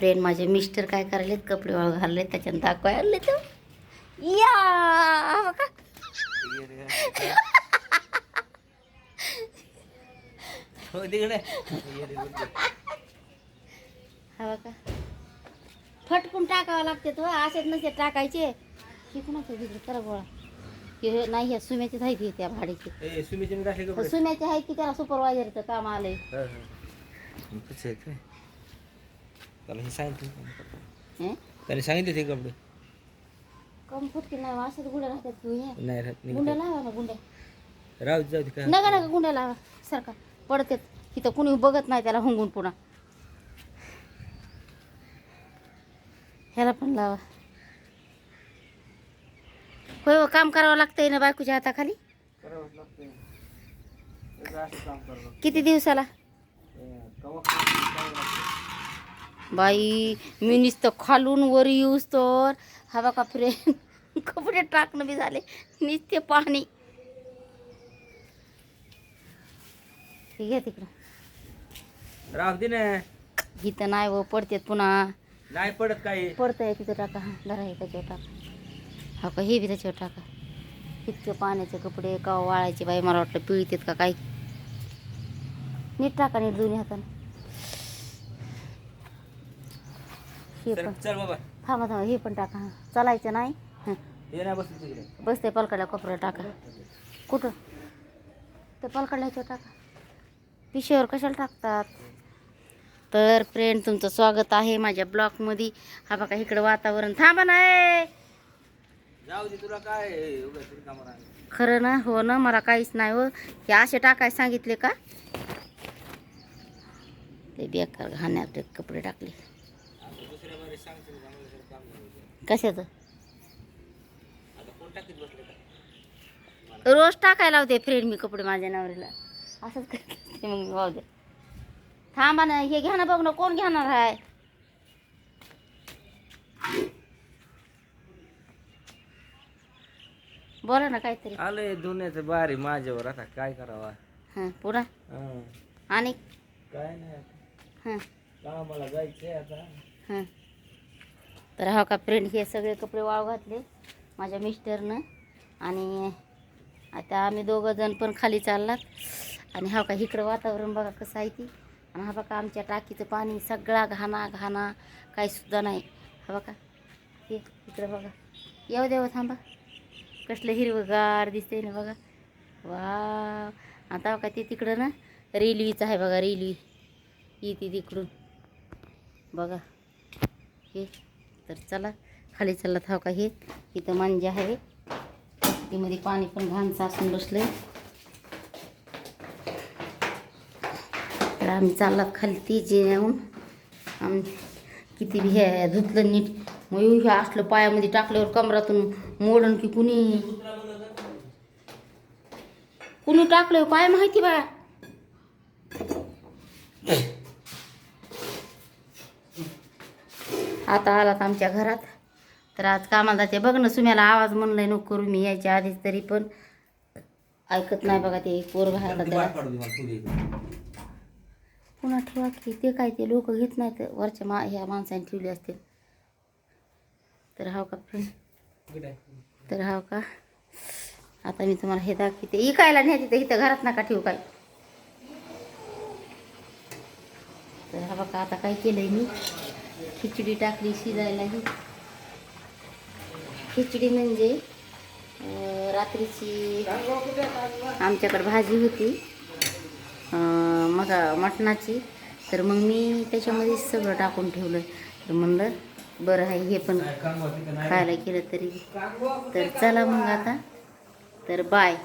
Friend माझे mister काय करायलेत? कपडे वाळ घालले त्याच्यात दाखवाय आणले तर या! हा बघा. हो तिकडे. हा बघा. फटकून टाकावं लागते तो असेच नसे टाकायचे. हे कुणाचं तिकडे करा गोळा. हे नाही ह्या सुम्याचे आहेत हे त्या भाडीचे. सुम्याचे आहेत की त्याला सुपरवायझरचं काम आलंय? आहे? त्याला हे सांगितलं हं? त्याने सांगितले ते कपडे. नाही असेच गुंड्या राहतात घेऊन या नाही राहत नाही लावा ना राहू दे, जाऊ दे काय नका नका गुंड्या लावा. सारखा पडतात इथं कुणी बघत नाही त्याला हुंगून पुन्हा. ह्याला पण लावा. होय हो, काम करावं लागतंय ना बायकोच्या हाताखाली? करावंच लागतंय. त्याचं असं काम करावं लागतं. किती दिवसाला? कवा. बाई मी नुसतं खालून वर येऊस तर. हा बघा फ्रेंड कपडे टाकणं बी झाले. नुसते पाणी. हे घ्या तिकडं. राहू दे ना. इथं नाही व पडतेत पुन्हा. नाही पडत काही. पडतंय तिथं टाका. हा धरा हे त्याच्यावर टाका. हा का हे बी त्याच्यावर टाका. इतके पाण्याचे कपडे का वाळायचे बाई मला वाटलं पिळतेत का काय नीट टाका नीट दोन्ही हाताने. हे चल पण. चल बाबा. थांबा थांबा हे पण टाका. हा चालायचं नाही? हं. बस तिकडे. बसते पलकडल्या कोपऱ्यात टाका. कुठं? ते ह्याच्यावर टाका. पिशेवर कशाला टाकतात? तर फ्रेंड तुमचं स्वागत आहे माझ्या ब्लॉकमध्ये हा बघा इकडं वातावरण. थांबा नाही जाऊ दे तुला काय उगाच तरी कामावर आहे. खरं ना हो ना मला काहीच नाही हो. हे असे टाकाय सांगितले का? ते बेकार घाण्यात कपडे टाकले. कशाचं? आता कोण टाकीत बसले का रोज टाकायला होते फ्रेंड मी कपडे माझ्या नवरीला असंच करते मग मी वाहू दे. थांबा ना हे घ्या ना बघ ना कोण घेणार आहे बोला ना काहीतरी. आलंय दुनियाचं बारी माझ्यावर आता काय करावा? हां हं. आणि? काय नाही आता. हां. कामाला जायचंय आता. हां. तर हा का फ्रेंड हे सगळे कपडे वाळू घातले माझ्या मिस्टरनं. आणि आता आम्ही दोघं जण पण खाली चाललात. आणि हा का इकडं वातावरण बघा कसं आहे ती. आणि हा बघा आमच्या टाकीचं पाणी सगळा घाणा घाणा काहीसुद्धा नाही. हा बघा हे इकडं बघा. येऊ देव थांबा. कसलं हिरवगार दिसते ना बघा. वा आता बघा ते तिकडं ना रेल्वेचं आहे बघा रेल्वे. येते तिकडून. बघा. हे. तर चला खाली चालला थाव का हे? इथं मांजे आहे. तीमध्ये पाणी पण घाण साचून बसलंय. तर आम्ही चाललात खाली ती येऊन आम किती बी हे धुतलं नीट. मग हे असलं पायामध्ये टाकल्यावर कमरातून मोडन की कुणी? कुणी टाकलं? काय माहिती बा? आता आलात आमच्या घरात. तर आज कामाला जाते. बघ ना सुम्याला आवाज म्हणलाय नको करू मी. यायच्या आधीच तरी पण. ऐकत नाही बघा ते पोर घालतात त्याला. पुन्हा ठेवा की ते काय ते लोक घेत नाहीत. वरच्या मा ह्या माणसाने ठेवले असतील. तर हाव का फ्रेंड. तर हाव का? आता मी तुम्हाला हे दाखवते. इकायला नाही तिथे इथं घरात नका ठेवू काय तर हा बघा आता काय केलंय मी? खिचडी टाकली शिजायला ही. खिचडी म्हणजे रात्रीची आमच्याकडे भाजी होती. मग मटणाची. तर मग मी त्याच्यामध्ये सगळं टाकून ठेवलं तर म्हणलं बरं आहे हे पण खायला केलं तरी. तर चला मग आता. तर बाय.